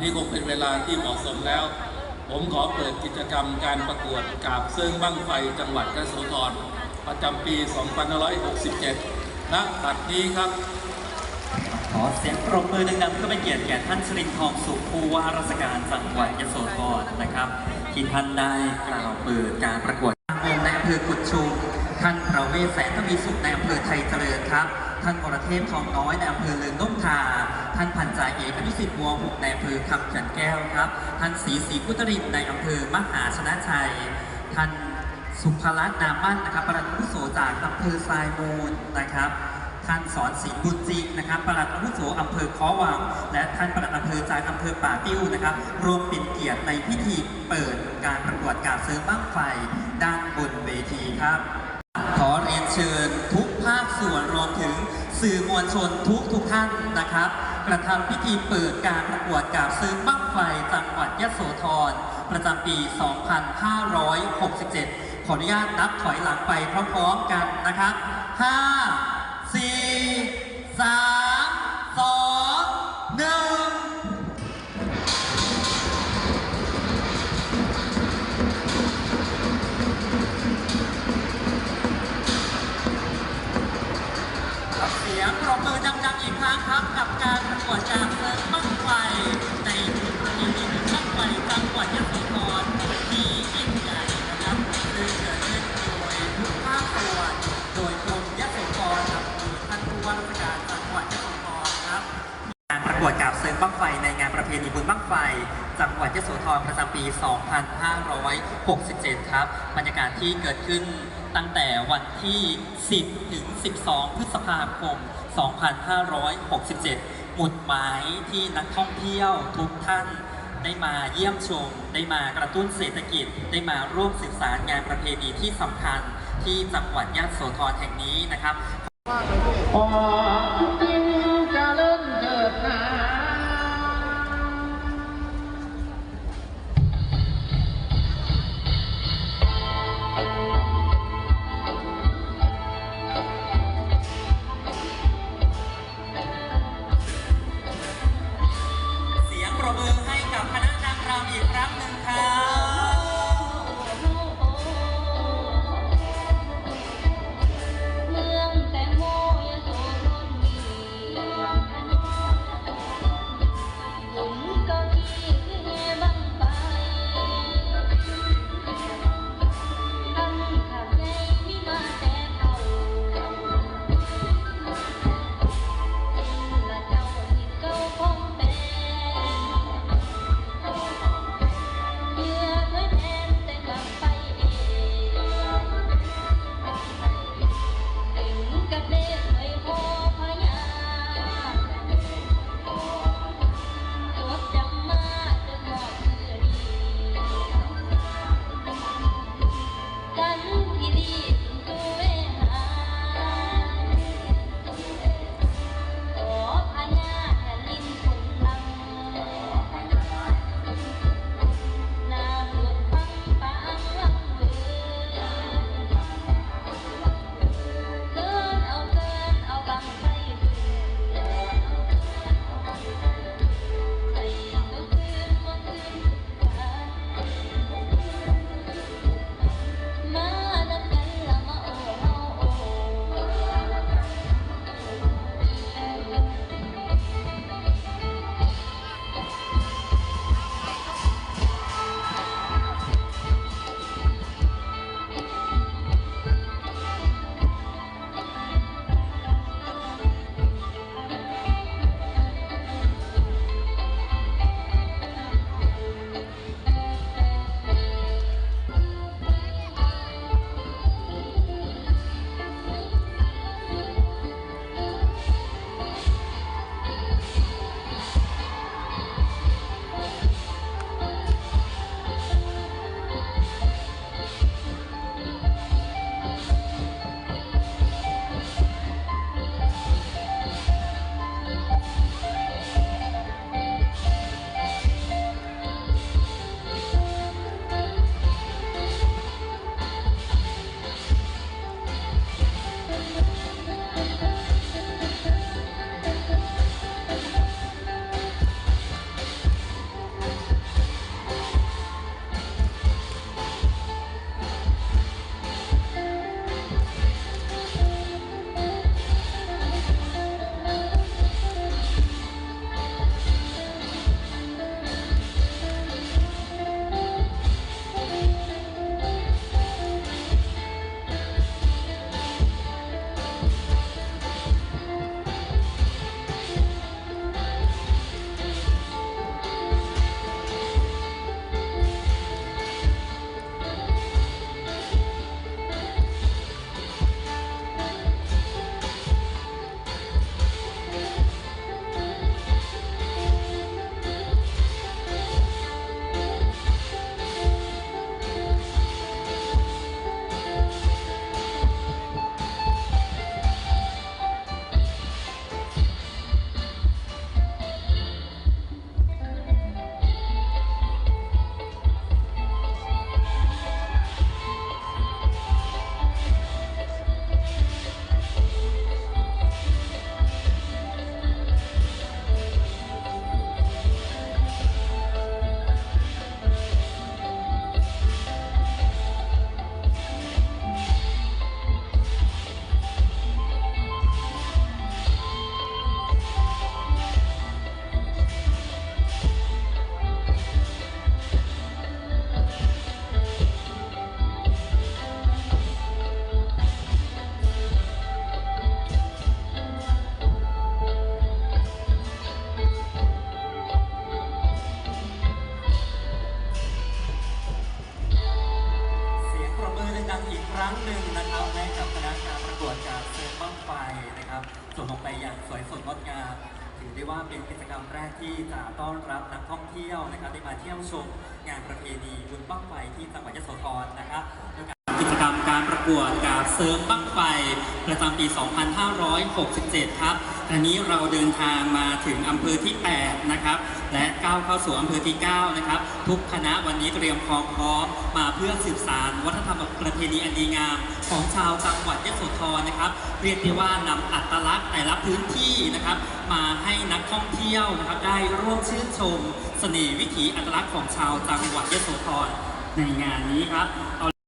นี่คงเป็นเวลาที่เหมาะสมแล้ว ผมขอเปิดกิจกรรมการประกวดกาบเซิงบั้งไฟจังหวัดยโสธรประจำปี 2567 ณ บัดนี้ครับ ขอเสียงปรบมือดังๆเพื่อเป็นเกียรติแก่ท่านชรินทร์ทองสุขผู้ว่าราชการจังหวัดยโสธรนะครับ ที่ท่านได้กล่าวเปิดการประกวดวงในอำเภอกุดชุมท่านประเวศแสนทวีสุขในอำเภอไทยเจริญครับ ท่านวรเทพทองน้อยในอำเภอเลืองนุ่มทา ท่านพันจ่าเอกอนุสิทธิ์บัวหกในอำเภอคำเขื่อนแก้วครับ ท่านศรีศรีพุทธรินในอำเภอมหาชนะชัย ท่านสุภรัตน์นามั่นนะครับประหลัดอาวุโสจากอำเภอทรายมูลนะครับ ท่านสอนศิลบุญจริงนะครับปลัดอาวุโสอำเภอค้อวัง และท่านปลัดอำเภอจากอำเภอป่าติ้วนะครับรวมเป็นเกียรติในพิธีเปิดการประกวดการเสริมบ้างไฟด้านบนเวทีครับ ขอเรียนเชิญทุกภาคส่วนรวมถึงสื่อมวลชนทุกทุกท่านนะครับ กระทำพิธีเปิดการประกวดกาบซื้อบ้างไฟจังหวัดยะโสธรประจำปี 2567 ขออนุญาตนับถอยหลังไปพร้อมๆกันนะครับ 5 4 3 กวดกาบเซิงบั้งไฟในงานประเพณีบุญบั้งไฟ จังหวัดยโสธรประจำปี 2567 ครับ บรรยากาศที่เกิดขึ้นตั้งแต่วันที่ 10 ถึง 12 พฤษภาคม 2567 หมุดหมายที่นักท่องเที่ยวทุกท่านได้มาเยี่ยมชม ได้มากระตุ้นเศรษฐกิจ ได้มาร่วมสืบสารงานประเพณีที่สำคัญที่จังหวัดยโสธรแห่งนี้นะครับ วยสดงดงามถือได้ว่าเป็นกิจกรรมแรกที่จะต้อนรับนักท่องเที่ยวนะครับได้มาเที่ยวชมงานประเพณีบุญบั้งไฟที่จังหวัดยะโสธรนะครับ การกิจกรมการประกวดการเสริมบั้งไฟ ประจำปี 2567 ครับอันนี้เราเดินทางมาถึงอำเภอที่ 8 นะครับ และก้าวเข้าสู่อำเภอที่ 9 นะครับ ทุกคณะวันนี้เตรียมความพร้อมมาเพื่อสืบสานวัฒนธรรมประเพณีอันดีงาม ของชาวจังหวัดยโสธรนะครับ เรียกได้ว่านำอัตลักษณ์แต่ละพื้นที่นะครับ มาให้นักท่องเที่ยวนะครับได้ร่วมชื่นชม เสน่ห์วิถีอัตลักษณ์ของชาวจังหวัดยโสธรในงานนี้ครับ